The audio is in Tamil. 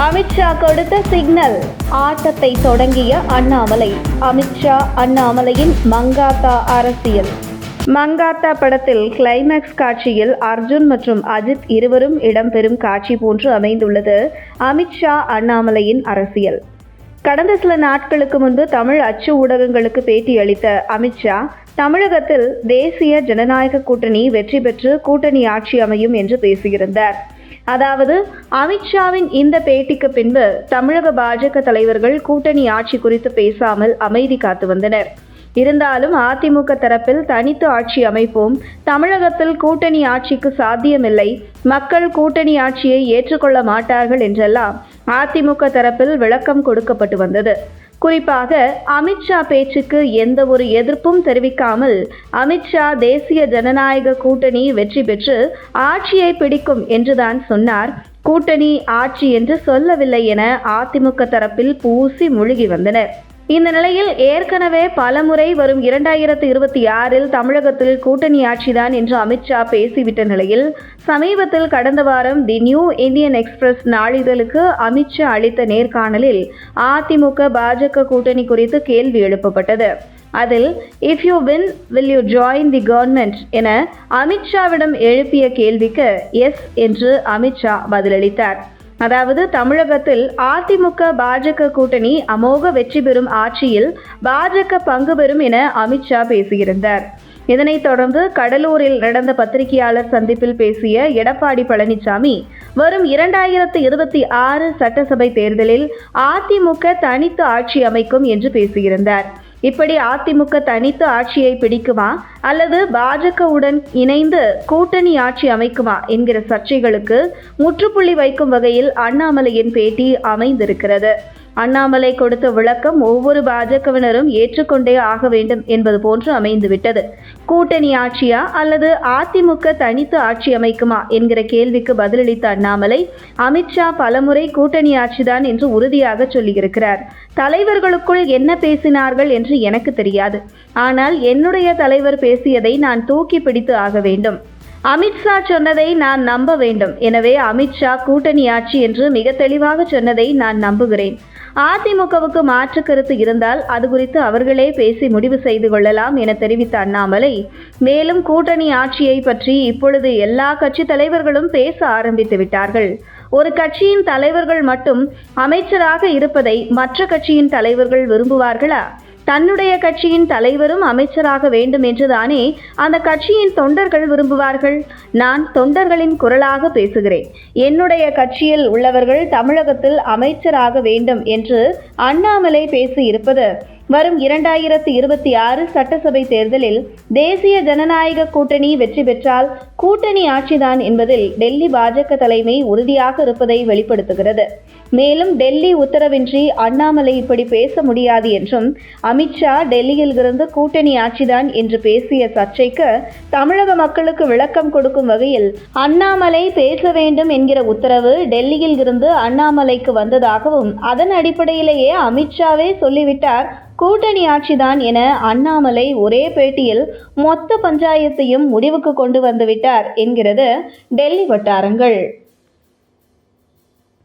அமித்ஷா கொடுத்த சிக்னல். ஆட்டத்தை தொடங்கிய அண்ணாமலை. அமித்ஷா அண்ணாமலையின் மங்காத்தா அரசியல். மங்காத்தா படத்தில் கிளைமேக்ஸ் காட்சியில் அர்ஜுன் மற்றும் அஜித் இருவரும் இடம்பெறும் காட்சி போன்று அமைந்துள்ளது அமித்ஷா அண்ணாமலையின் அரசியல். கடந்த சில நாட்களுக்கு முன்பு தமிழ் அச்சு ஊடகங்களுக்கு பேட்டியளித்த அமித்ஷா தமிழகத்தில் தேசிய ஜனநாயக கூட்டணி வெற்றி பெற்று கூட்டணி ஆட்சி அமையும் என்று பேசியிருந்தார். அதாவது அமித்ஷாவின் இந்த பேட்டிக்கு பின்பு தமிழக பாஜக தலைவர்கள் கூட்டணி ஆட்சி குறித்து பேசாமல் அமைதி காத்து வந்தனர். இருந்தாலும் அதிமுக தரப்பில் தனித்து ஆட்சி அமைப்போம் தமிழகத்தில் கூட்டணி ஆட்சிக்கு சாத்தியமில்லை மக்கள் கூட்டணி ஆட்சியை ஏற்றுக்கொள்ள மாட்டார்கள் என்றெல்லாம் அதிமுக தரப்பில் விளக்கம் கொடுக்கப்பட்டு வந்தது. குறிப்பாக அமித்ஷா பேச்சுக்கு எந்த ஒரு எதிர்ப்பும் தெரிவிக்காமல் அமித்ஷா தேசிய ஜனநாயக கூட்டணி வெற்றி பெற்று ஆட்சியை பிடிக்கும் என்றுதான் சொன்னார். கூட்டணி ஆட்சி என்று சொல்லவில்லை என அதிமுக தரப்பில் பூசி முழுகி வந்தனர். இந்த நிலையில் ஏற்கனவே பலமுறை வரும் இரண்டாயிரத்து இருபத்தி ஆறில் தமிழகத்தில் கூட்டணி ஆட்சிதான் என்று அமித்ஷா பேசிவிட்ட நிலையில் சமீபத்தில் கடந்த வாரம் தி நியூ இந்தியன் எக்ஸ்பிரஸ் நாளிதழுக்கு அமித்ஷா அளித்த நேர்காணலில் அதிமுக பாஜக கூட்டணி குறித்து கேள்வி எழுப்பப்பட்டது. அதில் if you win will you join the government என அமித்ஷாவிடம் எழுப்பிய கேள்விக்கு எஸ் என்று அமித்ஷா பதிலளித்தார். அதாவது தமிழகத்தில் அதிமுக பாஜக கூட்டணி அமோக வெற்றி பெறும் ஆட்சியில் பாஜக பங்கு பெறும் என அமித்ஷா பேசியிருந்தார். இதனைத் தொடர்ந்து கடலூரில் நடந்த பத்திரிகையாளர் சந்திப்பில் பேசிய எடப்பாடி பழனிசாமி வரும் இரண்டாயிரத்து இருபத்தி ஆறு சட்டசபை தேர்தலில் அதிமுக தனித்து ஆட்சி அமைக்கும் என்று பேசியிருந்தார். இப்படி அதிமுக தனித்து ஆட்சியை பிடிக்குமா? அல்லது பாஜகவுடன் இணைந்து கூட்டணி ஆட்சி அமைக்குமா? என்கிற சர்ச்சைகளுக்கு முற்றுப்புள்ளி வைக்கும் வகையில் அண்ணாமலையின் பேட்டி அமைந்திருக்கிறது. அண்ணாமலை கொடுத்த விளக்கம் ஒவ்வொரு பாஜகவினரும் ஏற்றுக்கொண்டே ஆக வேண்டும் என்பது போன்று அமைந்துவிட்டது. கூட்டணி ஆட்சியா அல்லது அதிமுக தனித்து ஆட்சி அமைக்குமா என்கிற கேள்விக்கு பதிலளித்த அண்ணாமலை அமித்ஷா பலமுறை கூட்டணி ஆட்சிதான் என்று உறுதியாக சொல்லியிருக்கிறார். தலைவர்களுக்குள் என்ன பேசினார்கள் என்று எனக்கு தெரியாது. ஆனால் என்னுடைய தலைவர் பேசியதை நான் தூக்கி பிடித்து ஆக வேண்டும். அமித்ஷா சொன்னதை நான் நம்ப வேண்டும். எனவே அமித்ஷா கூட்டணி ஆட்சி என்று மிக தெளிவாக சொன்னதை நான் நம்புகிறேன். அதிமுகவுக்கு மாற்று கருத்து இருந்தால் அது குறித்து அவர்களே பேசி முடிவு செய்து கொள்ளலாம் என தெரிவித்த அண்ணாமலை. மேலும் கூட்டணி ஆட்சியை பற்றி இப்பொழுது எல்லா கட்சி தலைவர்களும் பேச ஆரம்பித்து விட்டார்கள். ஒரு கட்சியின் தலைவர்கள் மட்டும் அமைச்சராக இருப்பதை மற்ற கட்சியின் தலைவர்கள் விரும்புவார்களா? தன்னுடைய கட்சியின் தலைவரும் அமைச்சராக வேண்டும் என்றுதானே அந்த கட்சியின் தொண்டர்கள் விரும்புவார்கள்? நான் தொண்டர்களின் குரலாக பேசுகிறேன். என்னுடைய கட்சியில் உள்ளவர்கள் தமிழகத்தில் அமைச்சராக வேண்டும் என்று அண்ணாமலை பேசியிருப்பது வரும் இரண்டாயிரத்தி இருபத்தி ஆறு சட்டசபை தேர்தலில் தேசிய ஜனநாயக கூட்டணி வெற்றி பெற்றால் கூட்டணி ஆட்சிதான் என்பதில் டெல்லி பாஜக தலைமை உறுதியாக இருப்பதை வெளிப்படுத்துகிறது. மேலும் டெல்லி உத்தரவின்றி அண்ணாமலை இப்படி பேச முடியாது என்றும் அமித்ஷா டெல்லியில் இருந்து கூட்டணி ஆட்சிதான் என்று பேசிய சர்ச்சைக்கு தமிழக மக்களுக்கு விளக்கம் கொடுக்கும் வகையில் அண்ணாமலை பேச வேண்டும் என்கிற உத்தரவு டெல்லியில் இருந்து அண்ணாமலைக்கு வந்ததாகவும் அதன் அடிப்படையிலேயே அமித்ஷாவே சொல்லிவிட்டார் கூட்டணி ஆட்சிதான் என அண்ணாமலை ஒரே பேட்டியில் மொத்த பஞ்சாயத்தையும் முடிவுக்கு கொண்டு வந்துவிட்டார் என்கிறது டெல்லி வட்டாரங்கள்.